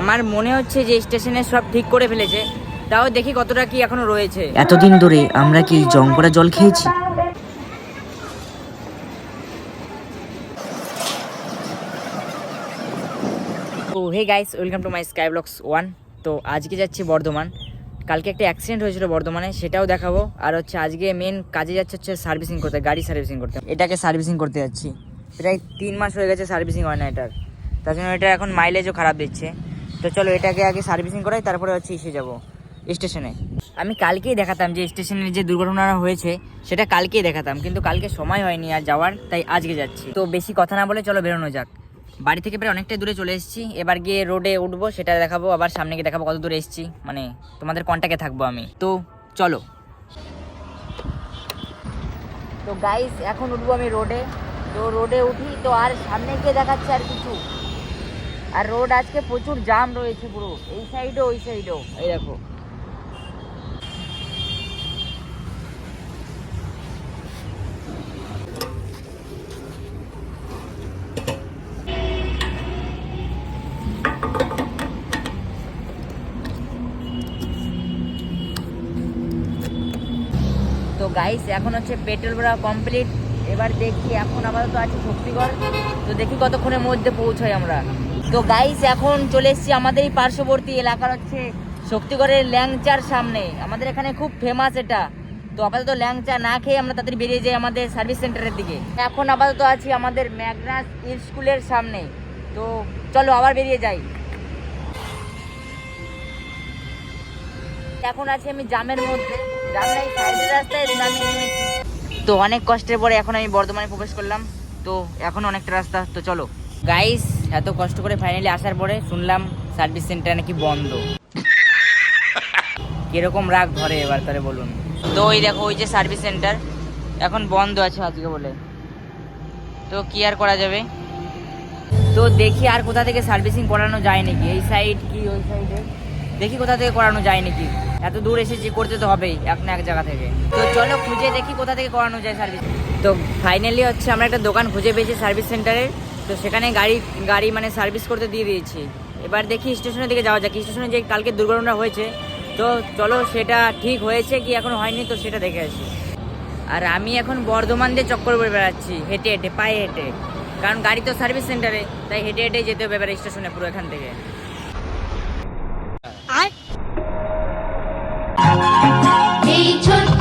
আমার মনে হচ্ছে যে স্টেশনে সব ঠিক করে ফেলেছে তাও দেখি কতটা কি এখনও রয়েছে। এতদিন ধরে আমরা কি জং করা জল খেয়েছি? তো hey guys welcome to my sky blogs one. তো আজকে যাচ্ছি বর্ধমান। কালকে একটা অ্যাক্সিডেন্ট হয়েছিল বর্ধমানে সেটাও দেখাবো। আর হচ্ছে আজকে মেন কাজে যাচ্ছে হচ্ছে সার্ভিসিং করতে গাড়ি সার্ভিসিং করতে। এটাকে সার্ভিসিং করতে যাচ্ছি। প্রায় তিন মাস হয়ে গেছে সার্ভিসিং হয় না এটার। তার জন্য এটা এখন মাইলেজও খারাপ দিচ্ছে। তো চলো এটাকে আগে সার্ভিসিং করাই, তারপরে হচ্ছে এসে যাব স্টেশনে। আমি কালকেই দেখাতাম যে স্টেশনের যে দুর্ঘটনা হয়েছে, সেটা কালকেই দেখাতাম, কিন্তু কালকে সময় হয়নি আর যাওয়ার, তাই আজকে যাচ্ছি। তো বেশি কথা না বলে চলো বেরোনো যাক। বাড়ি থেকে প্রায় অনেকটাই দূরে চলে এসেছি, এবার গিয়ে রোডে উঠবো, সেটা দেখাবো, আবার সামনে গিয়ে দেখাবো কত দূরে এসেছি মানে তোমাদের কন্ট্যাক্টে থাকব আমি। তো চলো। তো গাইস এখন উঠবো আমি রোডে তো রোডে উঠি, তো আর সামনে গিয়ে দেখাচ্ছে আর কিছু। আর রোড আজকে প্রচুর জাম রয়েছে পুরো। এই সাইডও ওই সাইডও এই দেখো। তো গাইস এখন হচ্ছে পেট্রোল ভরা কমপ্লিট এবার দেখি, এখন আপাতত আছে শক্তিগড়। তো দেখি কতক্ষণের মধ্যে পৌঁছাই আমরা। তো গাইস এখন চলে এসেছি আমাদের এই পার্শ্ববর্তী এলাকার হচ্ছে শক্তিগড়ের ল্যাংচার সামনে। আমাদের এখানে খুব ফেমাস এটা। তো আপাতত ল্যাংচা না খেয়ে আমরা তাড়াতাড়ি বেরিয়ে যাই আমাদের সার্ভিস সেন্টারের দিকে। এখন আপাতত আছি আমাদের ম্যাগনাস স্কুলের সামনে। তো চলো আবার বেরিয়ে যাই। এখন আছি আমি জামের মধ্যে। রাস্তায় তো অনেক কষ্টের পরে এখন আমি বর্ধমানে প্রবেশ করলাম। তো এখন অনেকটা রাস্তা। তো চলো। গাইস এত কষ্ট করে ফাইনালি আসার পরে শুনলাম সার্ভিস সেন্টার নাকি বন্ধ। কীরকম রাগ ধরে এবার তাহলে বলুন। তো ওই দেখো, ওই যে সার্ভিস সেন্টার এখন বন্ধ আছে আজকে বলে। তো কি আর করা যাবে? তো দেখি আর কোথা থেকে সার্ভিসিং করানো যায় নাকি? এই সাইড কি, ওই সাইডে দেখি কোথা থেকে করানো যায় নাকি? এত দূর এসেছি, করতে তো হবেই, এক না এক জায়গা থেকে। তো চলো খুঁজে দেখি কোথা থেকে করানো যায় সার্ভিস তো ফাইনালি হচ্ছে আমরা একটা দোকান খুঁজে পেয়েছি সার্ভিস সেন্টারে তো সেখানে গাড়ি গাড়ি মানে সার্ভিস করতে দিয়ে দিয়েছি। এবার দেখি স্টেশনের দিকে যাওয়া যাক। স্টেশনে যে কালকে দুর্ঘটনা হয়েছে, তো চলো সেটা ঠিক হয়েছে কি এখন হয়নি, তো সেটা দেখে আসি। আর আমি এখন বর্ধমান দিয়ে চক্কর করে বেড়াচ্ছি, হেঁটে হেঁটে, পায়ে হেঁটে। কারণ গাড়ি তো সার্ভিস সেন্টারে তাই হেঁটে হেঁটে যেতে হবে এবার স্টেশনে পুরো এখান থেকে। এই ছোট্ট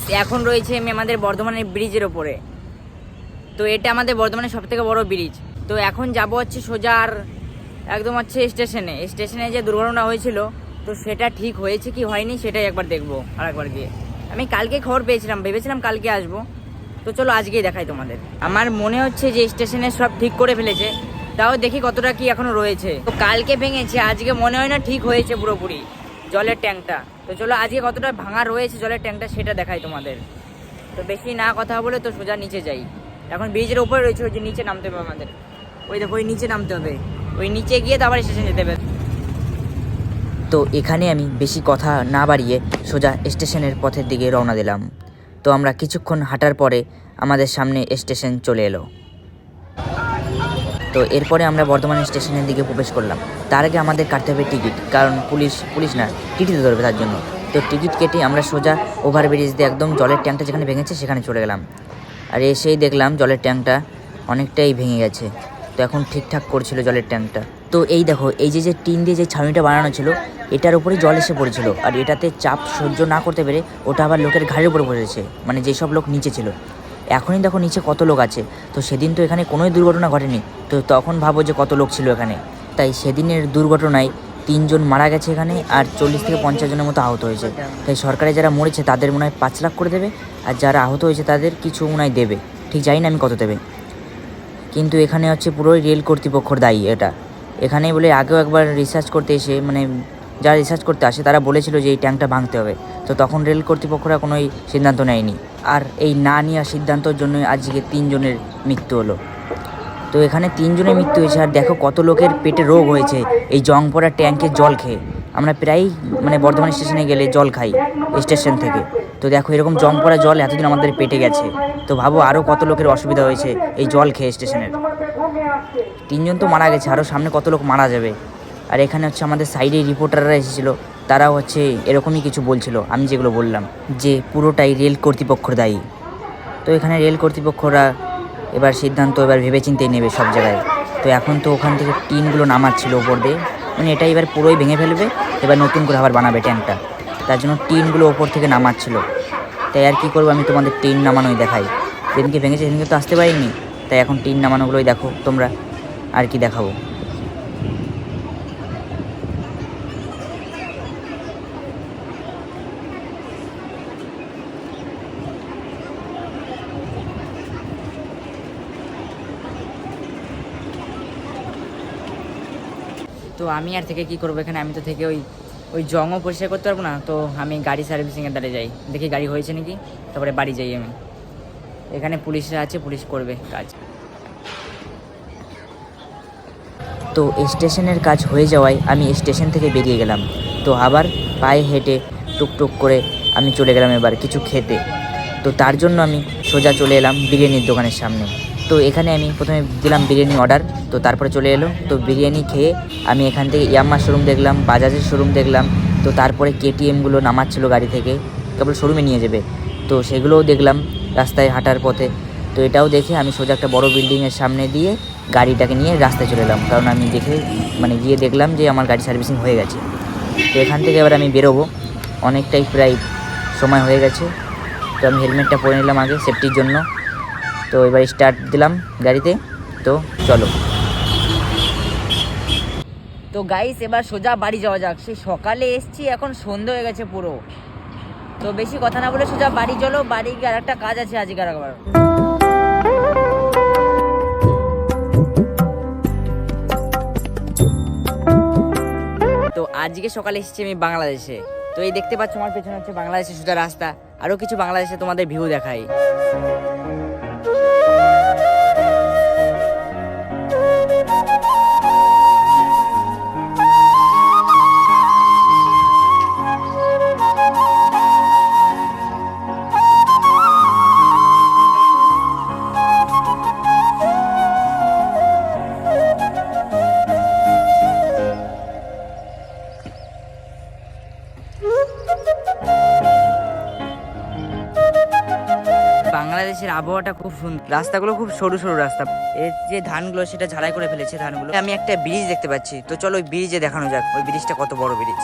গাইস এখন রয়েছে আমি আমাদের বর্ধমানের ব্রিজের ওপরে। তো এটা আমাদের বর্ধমানের সব থেকে বড় ব্রিজ। তো এখন যাব হচ্ছে সোজা আর একদম হচ্ছে স্টেশনে। স্টেশনে যে দুর্ঘটনা হয়েছিল, তো সেটা ঠিক হয়েছে কি হয়নি সেটাই একবার দেখব আর একবার গিয়ে। আমি কালকে খবর পেয়েছিলাম, ভেবেছিলাম কালকে আসব। তো চলো আজকেই দেখাই তোমাদের। আমার মনে হচ্ছে যে স্টেশনে সব ঠিক করে ফেলেছে, তাও দেখি কতটা কি এখনও রয়েছে। তো কালকে ভেঙেছে, আজকে মনে হয় না ঠিক হয়েছে পুরোপুরি জলের ট্যাঙ্কটা তো চলো, আজকে কতটা ভাঙা রয়েছে জলের ট্যাঙ্কটা সেটা দেখাই তোমাদের। তো বেশি না কথা বলে তো সোজা নিচে যাই। এখন ব্রিজের ওপরে রয়েছে, ওই যে নিচে নামতে হবে আমাদের। ওই দেখো, ওই নিচে নামতে হবে। ওই নিচে গিয়ে তারপর স্টেশন যেতে হবে। তো এখানে আমি বেশি কথা না বাড়িয়ে সোজা স্টেশনের পথের দিকে রওনা দিলাম। তো আমরা কিছুক্ষণ হাঁটার পরে আমাদের সামনে স্টেশন চলে এলো। তো এরপরে আমরা বর্ধমান স্টেশনের দিকে প্রবেশ করলাম। তার আগে আমাদের কাটতে হবে টিকিট, কারণ পুলিশ পুলিশ না, টিকিট ধরবে তার জন্য। তো টিকিট কেটে আমরা সোজা ওভারব্রিজ দিয়ে একদম জলের ট্যাঙ্কটা যেখানে ভেঙেছে সেখানে চলে গেলাম। আর এসেই দেখলাম জলের ট্যাঙ্কটা অনেকটাই ভেঙে গেছে। তো এখন ঠিকঠাক করছিল জলের ট্যাঙ্কটা। তো এই দেখো, এই যে যে টিন দিয়ে যে ছাউনিটা বানানো ছিল, এটার উপরে জল এসে পড়েছিল। আর এটাতে চাপ সহ্য না করতে পেরে ওটা আবার লোকের ঘাড়ের উপরে পড়েছে মানে যেসব লোক নিচে ছিল। এখনই দেখো নিচে কত লোক আছে। তো সেদিন তো এখানে কোনোই দুর্ঘটনা ঘটেনি। তো তখন ভাবো যে কত লোক ছিল এখানে। তাই সেদিনের দুর্ঘটনায় তিনজন মারা গেছে এখানে আর চল্লিশ থেকে পঞ্চাশ জনের মতো আহত হয়েছে। তাই সরকারে যারা মরেছে তাদের মনে হয় পাঁচ লাখ করে দেবে আর যারা আহত হয়েছে তাদের কিছু মনে হয় দেবে। ঠিক জানি না আমি কত দেবে। কিন্তু এখানে হচ্ছে পুরোই রেল কর্তৃপক্ষর দায়ী এটা। এখানে বলে আগেও একবার রিসার্চ করতে এসে মানে যারা রিসার্চ করতে আসে তারা বলেছিল যে এই ট্যাঙ্কটা ভাঙতে হবে। তো তখন রেল কর্তৃপক্ষরা কোনোই সিদ্ধান্ত নেয়নি। আর এই না নেওয়ার সিদ্ধান্তর জন্য আজকে তিনজনের মৃত্যু হলো। তো এখানে তিনজনের মৃত্যু হয়েছে, আর দেখো কত লোকের পেটে রোগ হয়েছে। এই জং পড়া ট্যাঙ্কের জল খেয়ে। আমরা প্রায়ই মানে বর্ধমান স্টেশনে গেলে জল খাই, স্টেশন থেকে। তো দেখো এরকম জং পড়া জল এতদিন আমাদের পেটে গেছে। তো ভাবো আরও কত লোকের অসুবিধা হয়েছে এই জল খেয়ে স্টেশনের। তিনজন তো মারা গেছে আরও সামনে কত লোক মারা যাবে। আর এখানে হচ্ছে আমাদের সাইডে রিপোর্টাররা এসেছিল, তারাও হচ্ছে এরকমই কিছু বলছিল, আমি যেগুলো বললাম, যে পুরোটাই রেল কর্তৃপক্ষর দায়ী। তো এখানে রেল কর্তৃপক্ষরা এবার সিদ্ধান্ত, এবার ভেবেচিন্তেই নেবে সব জায়গায়। তো এখন তো ওখান থেকে টিনগুলো নামাচ্ছিল ওপর দিয়ে। মানে এটা এবার পুরোই ভেঙে ফেলবে, এবার নতুন করে আবার বানাবে ট্যাঙ্কটা। তার জন্য টিনগুলো ওপর থেকে নামাচ্ছিল। তাই আর কী করব আমি তোমাদের টিন নামানোই দেখাই। যেদিনকে ভেঙেছে সেদিনকে তো আসতে পারিনি। তাই এখন টিন নামানোগুলোই দেখো তোমরা, আর কি দেখাবো। তো আমি আর থেকে কি করব এখানে? আমি তো থেকে ওই ওই জংও পরিষ্কার করতে পারব না, তো আমি গাড়ি সার্ভিসিংয়ের দ্বারে যাই। দেখি গাড়ি হয়েছে নাকি? তারপরে বাড়ি যাই আমি। এখানে পুলিশরা আছে, পুলিশ করবে কাজ। তো স্টেশনের কাজ হয়ে যাওয়ায় আমি স্টেশন থেকে বেরিয়ে গেলাম। তো আবার পায়ে হেঁটে টুকটুক করে আমি চলে গেলাম এবার কিছু খেতে। তো তার জন্য আমি সোজা চলে এলাম বিরিয়ানির দোকানের সামনে। তো এখানে আমি প্রথমে দিলাম বিরিয়ানি অর্ডার, তো তারপরে চলে এলো। তো বিরিয়ানি খেয়ে আমি এখান থেকে ইয়াম্মা শোরুম দেখলাম, বাজাজের শোরুম দেখলাম, তো তারপরে কেটিএমগুলো নামাচ্ছিল গাড়ি থেকে, কেবল শোরুমে নিয়ে যাবে। তো সেগুলোও দেখলাম রাস্তায় হাঁটার পথে। তো এটাও দেখে আমি সোজা একটা বড় বিল্ডিংয়ের সামনে দিয়ে গাড়িটাকে নিয়ে রাস্তায় চলে এলাম। কারণ আমি দেখে মানে গিয়ে দেখলাম যে আমার গাড়ি সার্ভিসিং হয়ে গেছে। তো এখান থেকে এবার আমি বেরোবো। অনেকটাই প্রায় সময় হয়ে গেছে। তো আমি হেলমেটটা পরে নিলাম আগে সেফটির জন্য। তো এবার স্টার্ট দিলাম গাড়িতে। তো চলো। তো গাইস এবার সোজা বাড়ি যাওয়া যাক। সেই সকালে এসছি, এখন সন্ধে হয়ে গেছে পুরো। তো বেশি কথা না বলে সোজা বাড়ি চলো, বাড়ি গিয়ে একটা কাজ আছে আজকে আর তো আজকে সকালে এসেছি আমি বাংলাদেশে। তো এই দেখতে পাচ্ছ, আমার পেছনে হচ্ছে বাংলাদেশের সোজা রাস্তা। আরও কিছু বাংলাদেশে তোমাদের ভিউ দেখাই। বাংলাদেশের আবহাওয়াটা খুব সুন্দর রাস্তাগুলো খুব সরু সরু রাস্তা। এর যে ধানগুলো, সেটা ঝাড়াই করে ফেলেছে ধানগুলো। আমি একটা ব্রিজ দেখতে পাচ্ছি। তো চলো ওই ব্রিজে দেখানো যাক, ওই ব্রিজটা কত বড় ব্রিজ